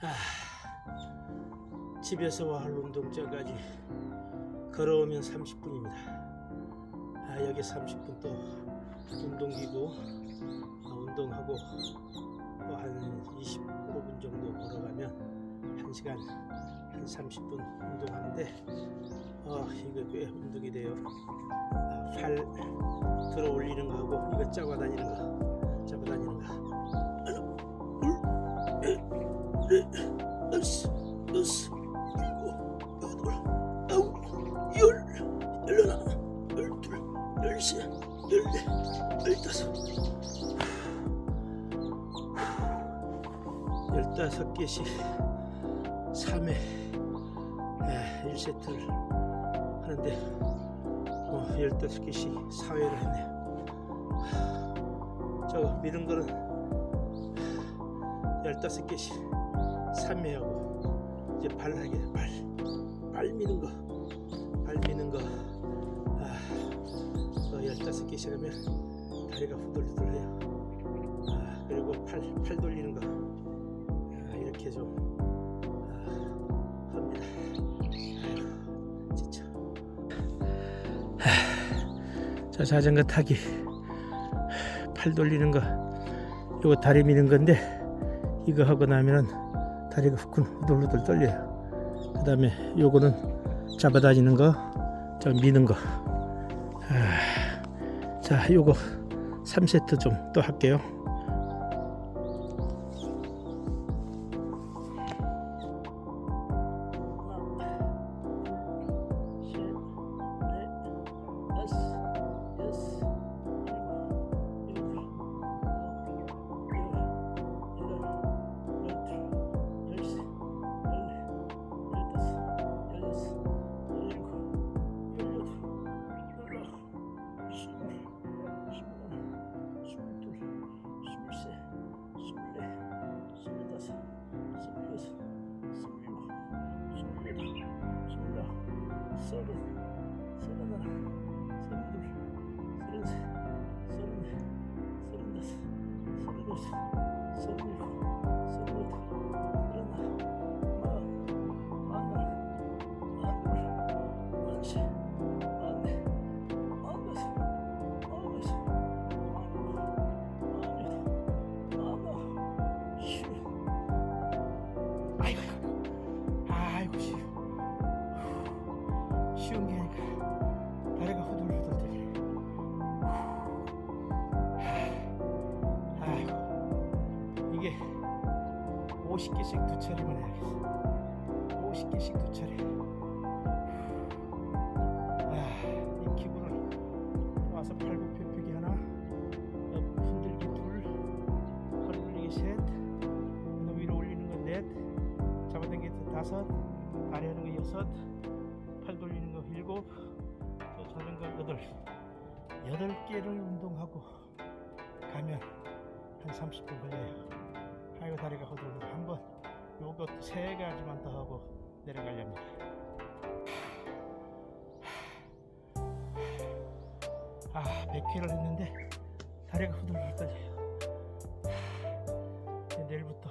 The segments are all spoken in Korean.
아, 집에서 할 운동장까지 걸어오면 30분입니다. 아, 여기 30분 또 운동기구 아, 운동하고 또 한 25분 정도 걸어가면 1시간 한 30분 운동하는데 어, 이거 꽤 운동이 돼요. 아, 팔 들어 올리는 거 하고 이거 짜고 다니는 거 잡아 다니는 거. 열, 열다섯 개씩 3회 1세트를 하는데 어, 15개씩 4회를 했네요. 저 미는 거는 15개씩 3회하고 이제 발 하게 발. 발 미는 거. 발 미는 거. 아, 어, 15개씩 하면 다리가 후들후들해요. 아, 그리고 팔, 팔 돌리는 거. 아, 이렇게 좀 아, 합니다. 하, 저 자전거 타기. 팔 돌리는 거. 이거 다리 미는 건데 이거 하고 나면은 다리가 후끈 후들후들 떨려요. 그 다음에 요거는 잡아다니는 거, 저 미는 거. 아, 자, 요거 3세트 좀 또 할게요. 서른, 50개씩 두 차례만 해야겠어. 50개씩 두 차례. 아, 이 기구를 와서 팔굽혀펴기 하나, 옆 흔들기 둘, 허리 돌리기 셋, 그 위로 올리는 거 넷, 잡아당기기 다섯, 다리 하는 거 여섯. 팔 돌리는 거 일곱, 또 자전거 여덟, 여덟 개를 운동하고 가면 한 30분 걸려요. 아이고 다리가 허들허들 한번 요거 세 가지만 더 하고 내려가렵니다. 아 100회를 했는데 다리가 후들후들 떨려요. 내일부터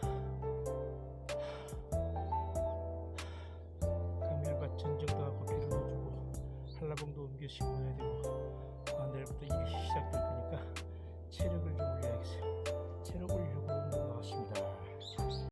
감열과 전정도 하고 비료도 주고 한라봉도 옮겨 심어야 되고 아, 내일부터 일이 시작될 거니까 체력을